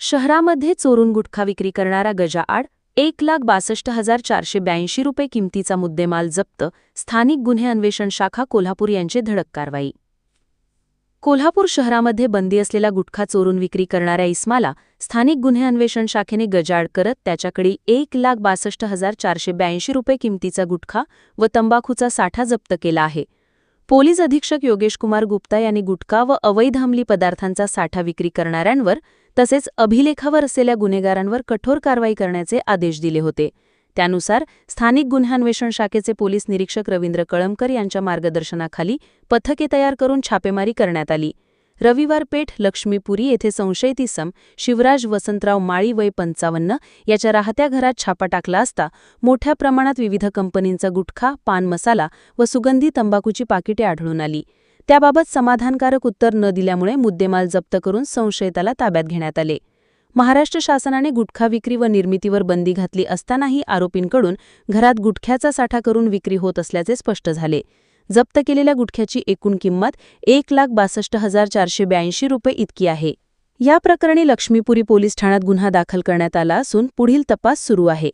शहरामध्ये चोरून गुटखा विक्री करणारा गजाआड एक लाख बासष्ट हजार चारशे ब्याऐंशी रुपये किमतीचा मुद्देमाल जप्त स्थानिक गुन्हे अन्वेषण शाखा कोल्हापूर यांचे धडक कारवाई. कोल्हापूर शहरामध्ये बंदी असलेला गुटखा चोरून विक्री करणाऱ्या इस्माला स्थानिक गुन्हे अन्वेषण शाखेने गजाआड करत त्याच्याकडे एक लाख बासष्ट हजार चारशे ब्याऐंशी रुपये किमतीचा गुटखा व तंबाखूचा साठा जप्त केला आहे. पोलीस अधीक्षक योगेश कुमार गुप्ता यांनी गुटखा व अवैध अंमली पदार्थांचा साठा विक्री करणाऱ्यांवर तसेच अभिलेखावर असलेल्या गुन्हेगारांवर कठोर कारवाई करण्याचे आदेश दिले होते. त्यानुसार स्थानिक गुन्ह्यान्वेषण शाखेचे पोलीस निरीक्षक रवींद्र कळमकर यांच्या मार्गदर्शनाखाली पथके तयार करून छापेमारी करण्यात आली. रविवार पेठ लक्ष्मीपुरी येथे संशयित इसम शिवराज वसंतराव माळी वय पंचावन्न याच्या राहत्या घरात छापा टाकला असता मोठ्या प्रमाणात विविध कंपनींचा गुटखा पान मसाला व सुगंधी तंबाखूची पाकिटे आढळून आली. त्याबाबत समाधानकारक उत्तर न दिल्यामुळे मुद्देमाल जप्त करून संशयिताला ताब्यात घेण्यात आले. महाराष्ट्र शासनाने गुटखा विक्री व निर्मितीवर बंदी घातली असतानाही आरोपींकडून घरात गुटख्याचा साठा करून विक्री होत असल्याचे स्पष्ट झाले. जप्त केलेल्या गुटख्याची एकूण किंमत एक लाख बासष्ट हजार चारशे ब्याऐंशी रुपये इतकी आहे. या प्रकरणी लक्ष्मीपुरी पोलीस ठाण्यात गुन्हा दाखल करण्यात आला असून पुढील तपास सुरू आहे.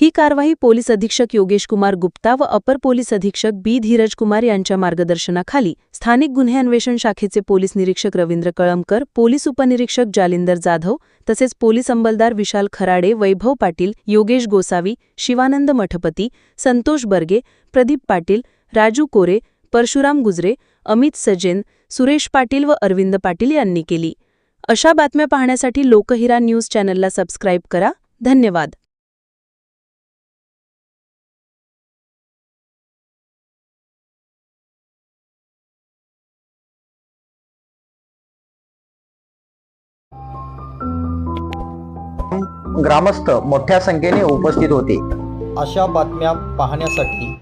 ही कारवाई पोलीस अधीक्षक योगेश कुमार गुप्ता व अपर पोलीस अधीक्षक बी. धीरज कुमार यांच्या मार्गदर्शनाखाली स्थानिक गुन्हे अन्वेषण शाखेचे पोलीस निरीक्षक रवींद्र कळमकर पोलीस उपनिरीक्षक जालिंदर जाधव तसेच पोलीस अंमलदार विशाल खराडे वैभव पाटील योगेश गोसावी शिवानंद मठपती संतोष बर्गे प्रदीप पाटील राजू कोरे परशुराम गुजरे अमित सजेन सुरेश पाटील व अरविंद पाटील यांनी केली. अशा बातम्या पाहण्यासाठी लोकहिरा न्यूज चॅनलला सबस्क्राईब करा. धन्यवाद. ग्रामस्थ मोठ्या संख्येने उपस्थित होते. अशा बातम्या पाहण्यासाठी